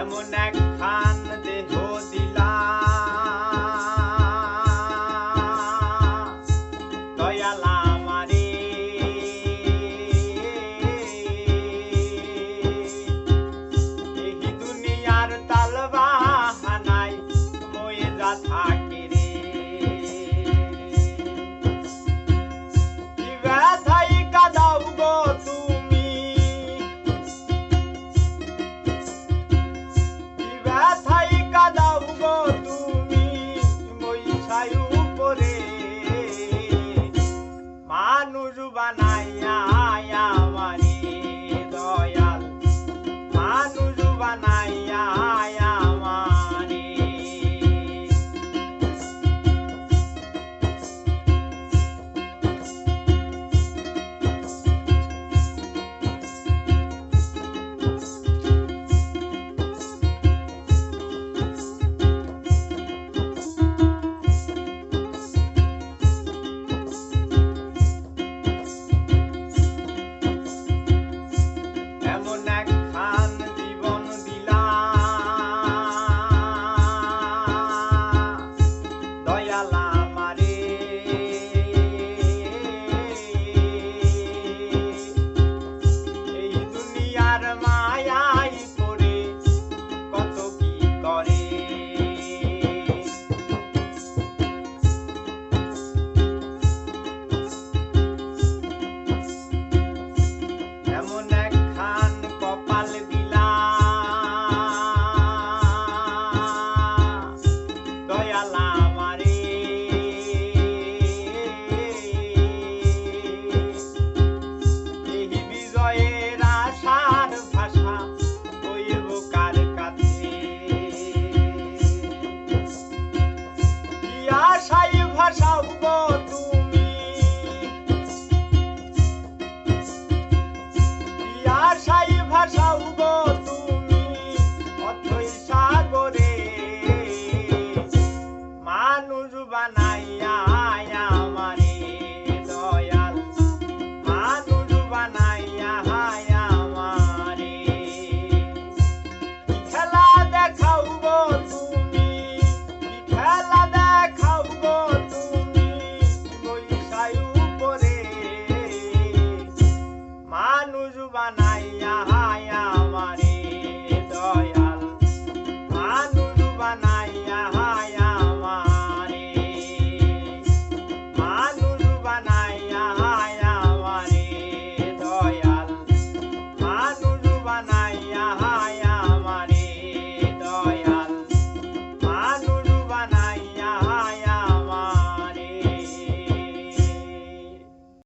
এমন এক খান দেহ দিলা দুনিয়ার তালবা হানাই মই থাক Next. यहाँ